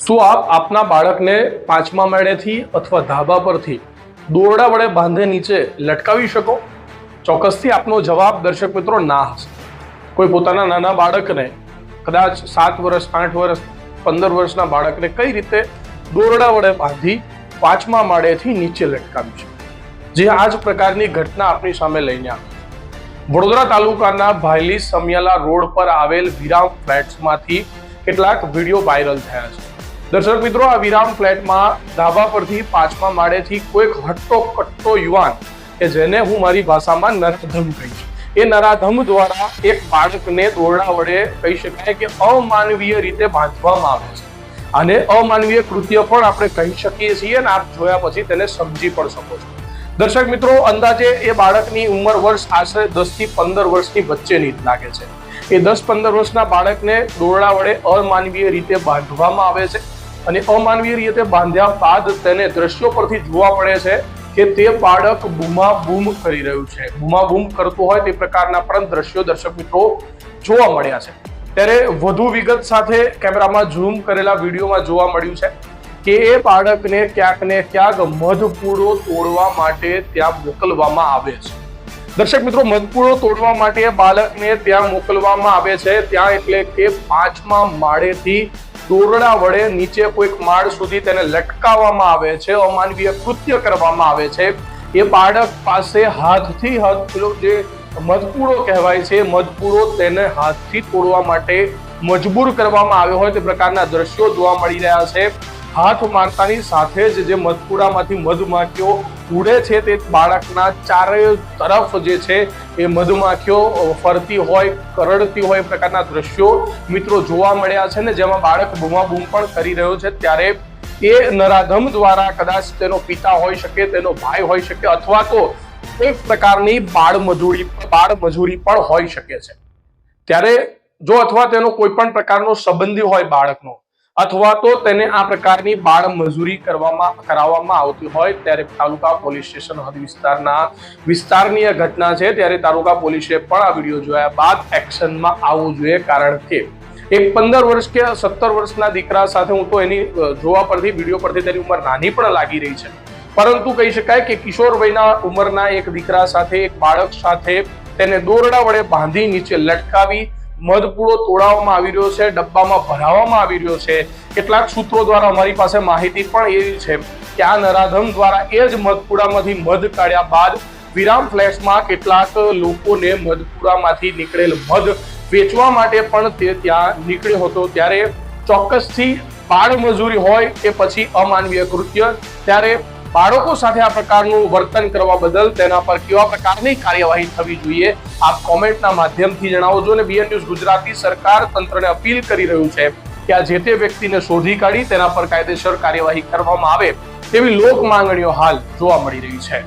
શું આપ આપના બાળકને પાંચમા માળેથી અથવા ધાબા પરથી દોરડા વડે બાંધે નીચે લટકાવી શકો? ચોક્કસથી આપનો જવાબ દર્શક મિત્રો ના હશે. કોઈ પોતાના નાના બાળકને કદાચ સાત વર્ષ, આઠ વર્ષ, પંદર વર્ષના બાળકને કઈ રીતે દોરડા વડે બાંધી પાંચમા માળેથી નીચે લટકાવી છે? જે આ જ પ્રકારની ઘટના આપણી સામે લઈને આવી વડોદરા તાલુકાના ભાયલી સમિયાલા રોડ પર આવેલ વિરામ ફ્લેટ્સમાંથી કેટલાક વીડિયો વાયરલ થયા છે. દર્શક મિત્રો, આ વિરામ ફ્લેટમાં ધાબા પરથી પાંચમા માળેથી કોઈક હટ્ટો કટ્ટો યુવાન કે જેને હું મારી ભાષામાં નરાધમ કહીશ એ નરાધમ દ્વારા એક બાળકને દોરડા વડે કહી શકાય કે અમાનવીય રીતે બાંધવામાં આવે છે. અને અમાનવીય કૃત્ય પણ આપણે કહી શકીએ છીએ અને આપ જોયા પછી તેને સમજી પણ શકો છો. દર્શક મિત્રો, અંદાજે એ બાળકની ઉંમર વર્ષ આશરે દસથી પંદર વર્ષની વચ્ચેની જ લાગે છે. એ દસ પંદર વર્ષના બાળકને દોરડા વડે અમાનવીય રીતે બાંધવામાં આવે છે. અને અમાનવીય રીતે બાંધ્યા બાદ તેને દ્રશ્યો પરથી જોવા પડે છે કે તે બાળક બૂમા બૂમ કરી રહ્યું છે. બૂમા બૂમ કરતું હોય તે પ્રકારના પણ દ્રશ્યો દર્શક મિત્રો જોવા મળ્યા છે. ત્યારે વધુ વિગત સાથે કેમેરામાં ઝૂમ કરેલા વિડીયોમાં જોવા મળ્યું છે કે એ બાળકને ક્યાંક ને ક્યાંક મધપૂડો તોડવા માટે ત્યાં મોકલવામાં આવે છે. દર્શક મિત્રો મધપૂળો તોડવા માટે બાળકને ત્યાં મોકલવામાં આવે છે. ત્યાં એટલે કે પાંચમા માળેથી દોરડા વડે નીચે કોઈક માળ સુધી તેને લટકાવવામાં આવે છે, અમાનવીય કૃત્ય કરવામાં આવે છે. એ બાળક પાસે હાથથી હાથ પેલો જે મધપૂરો કહેવાય છે મધપૂરો તેને હાથથી તોડવા માટે મજબૂર કરવામાં આવ્યો હોય તે પ્રકારના દ્રશ્યો જોવા મળી રહ્યા છે. હાથ મારતાની સાથે જ જે મધપુરામાંથી મધમાખીઓ ઉડે છે તે બાળકના ચારે તરફ જે છે એ મધુમાખીઓ ફરતી હોય, કરડતી હોય પ્રકારના દ્રશ્યો મિત્રો જોવા મળ્યા છે ને જેમાં બાળક બૂમાબૂમ પણ કરી રહ્યો છે. ત્યારે એ નરાધમ દ્વારા કદાચ તેનો પિતા હોઈ શકે, તેનો ભાઈ હોઈ શકે અથવા તો એક પ્રકારની બાળ મજૂરી બાળ મજૂરી પણ હોઈ શકે છે. ત્યારે જો અથવા તેનો કોઈ પણ પ્રકારનો સંબંધી હોય બાળકનો અથવા તો તેને આ પ્રકારની બાળ મજૂરી કરવામાં, કરાવવામાં આવતી હોય ત્યારે તાલુકા પોલીસ સ્ટેશન હદ વિસ્તારના વિસ્તારની ઘટના છે. ત્યારે તાલુકા પોલીસે પણ આ વીડિયો જોયા બાદ એક્શનમાં આવવું જોઈએ કારણ કે એક પંદર વર્ષ કે સત્તર વર્ષના દીકરા સાથે હું તો એની જોવા પરથી, વીડિયો પરથી તેની ઉંમર નાની પણ લાગી રહી છે. પરંતુ કહી શકાય કે કિશોર વયના ઉંમરના એક દીકરા સાથે એક બાળક સાથે તેને દોરડા વડે બાંધી નીચે લટકાવી મધપૂડો તોડાવવામાં આવી રહ્યો છે, ડબ્બામાં ભરાવવામાં આવી રહ્યો છે. કેટલાક સૂત્રો દ્વારા અમારી પાસે માહિતી પણ એવી છે કે આ નરાધમ દ્વારા એ જ મધપૂડામાંથી મધ કાઢ્યા બાદ વિરામ ફ્લેટ્સમાં કેટલાક લોકોને મધપૂડામાંથી નીકળેલ મધ વેચવા માટે પણ તે ત્યાં નીકળ્યો હતો. ત્યારે ચોક્કસથી બાળ મજૂરી હોય કે પછી અમાનવીય કૃત્ય, ત્યારે બાળકો સાથે આ પ્રકારનું વર્તન કરવા બદલ તેના પર કેવા પ્રકારની કાર્યવાહી થવી જોઈએ, આપ કોમેન્ટના માધ્યમથી જણાવજો અને બીએન ન્યૂઝ ગુજરાતી સરકાર તંત્રને અપીલ કરી રહ્યું છે કે આ જે તે વ્યક્તિને શોધી કાઢી તેના પર કાયદેસર કાર્યવાહી કરવામાં આવે તેવી લોક માંગણીઓ હાલ જોવા મળી રહી છે.